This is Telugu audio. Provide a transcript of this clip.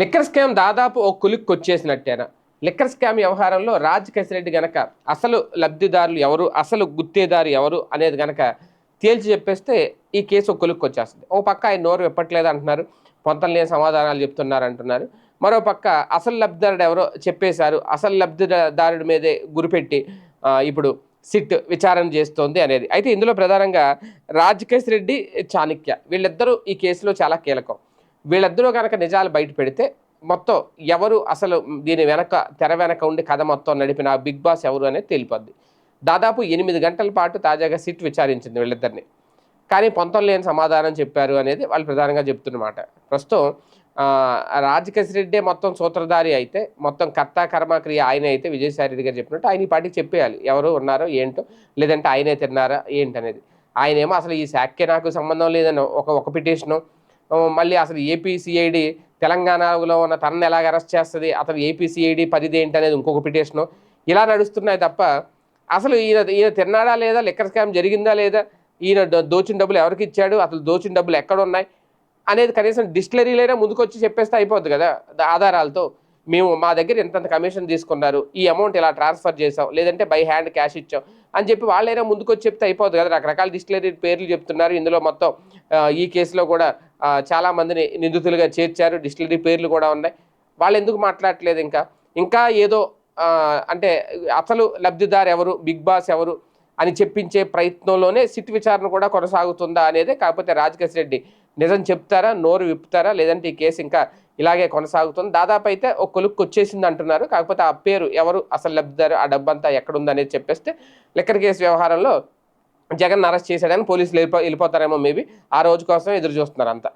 లిక్కర్ స్కామ్ దాదాపు ఓ కులుక్కి వచ్చేసినట్టేనా? లిక్కర్ స్కామ్ వ్యవహారంలో రాజ్ రెడ్డి గనక అసలు లబ్ధిదారులు ఎవరు అసలు గుత్తేదారు ఎవరు అనేది గనక తేల్చి చెప్పేస్తే ఈ కేసు ఒక కొలుక్కి వచ్చేస్తుంది. ఓ పక్క ఆయన నోరు విప్పట్లేదు అంటున్నారు పొంతలేని సమాధానాలు చెప్తున్నారు అంటున్నారు. మరో పక్క అసలు లబ్ధిదారుడు ఎవరో చెప్పేశారు అసలు లబ్ధిదారుడి మీదే గురిపెట్టి ఇప్పుడు సిట్ విచారణ చేస్తోంది అనేది. అయితే ఇందులో ప్రధానంగా రాజ్ రెడ్డి చాణక్య. వీళ్ళిద్దరూ ఈ కేసులో చాలా కీలకం. వీళ్ళిద్దరూ కనుక నిజాలు బయట పెడితే మొత్తం ఎవరు అసలు దీని వెనక తెర వెనక ఉండి కథ మొత్తం నడిపిన ఆ బిగ్ బాస్ ఎవరు అనేది తెలిపొద్ది. దాదాపు ఎనిమిది గంటల పాటు తాజాగా సిట్ విచారించింది వీళ్ళిద్దరిని. కానీ పొంతం లేని సమాధానం చెప్పారు అనేది వాళ్ళు ప్రధానంగా చెప్తున్నమాట. ప్రస్తుతం ఆ, రాజకేశ్ రెడ్డే మొత్తం సూత్రధారి అయితే మొత్తం కర్త కర్మక్రియ ఆయన అయితే విజయసాయి రెడ్డి గారు చెప్పినట్టు ఆయన ఈ పాటికి చెప్పేయాలి. ఎవరు ఉన్నారో ఏంటో లేదంటే ఆయనే తిన్నారా ఏంటనేది. ఆయనేమో అసలు ఈ శాఖకే నాకు సంబంధం లేదని ఒక ఒక పిటిషను మళ్ళీ అసలు ఏపీసీఐడి తెలంగాణలో ఉన్న తనను ఎలాగ అరెస్ట్ చేస్తుంది? అతను ఏపీసీఐడి పరిధి ఏంటి అనేది ఇంకొక పిటిషను. ఇలా నడుస్తున్నాయి తప్ప అసలు ఈయన ఈయన తిన్నాడా లేదా? లిక్కర్ స్కామ్ జరిగిందా లేదా? ఈయన దోచిన డబ్బులు ఎవరికి ఇచ్చాడు? అసలు దోచిన డబ్బులు ఎక్కడ ఉన్నాయి అనేది కనీసం డిస్టిలరీలైనా ముందుకొచ్చి చెప్పేస్తే అయిపోద్ది కదా ఆధారాలతో. మేము మా దగ్గర ఇంతంత కమిషన్ తీసుకున్నారు ఈ అమౌంట్ ఇలా ట్రాన్స్ఫర్ చేసాం లేదంటే బై హ్యాండ్ క్యాష్ ఇచ్చాం అని చెప్పి వాళ్ళైనా ముందుకొచ్చి చెప్తే అయిపోదు కదా. రకరకాల డిస్టిలరీ పేర్లు చెప్తున్నారు. ఇందులో మొత్తం ఈ కేసులో కూడా చాలామందిని చాలా మందిని నిందితులుగా చేర్చారు. డిస్టిలరీ పేర్లు కూడా ఉన్నాయి. వాళ్ళు ఎందుకు మాట్లాడట్లేదు ఇంకా? ఇంకా ఏదో అంటే అసలు లబ్ధిదారు ఎవరు? బిగ్ బాస్ ఎవరు? అని చెప్పించే ప్రయత్నంలోనే సిట్ విచారణ కూడా కొనసాగుతుందా అనేది కాకపోతే రాజకేశ్ రెడ్డి నిజం చెప్తారా? నోరు విప్పుతారా? లేదంటే ఈ కేసు ఇంకా ఇలాగే కొనసాగుతుంది. దాదాపు అయితే ఒక కొలుక్కు వచ్చేసింది అంటున్నారు. కాకపోతే ఆ పేరు ఎవరు అసలు లబ్ధిదారు ఆ డబ్బంతా ఎక్కడుంది అనేది చెప్పేస్తే లిక్కర్ కేసు వ్యవహారంలో జగన్ అరెస్ట్ చేశాడని పోలీసులు వెళ్ళిపో వెళ్ళిపోతారేమో మేబీ. ఆ రోజు కోసం ఎదురు చూస్తున్నారు అంతా.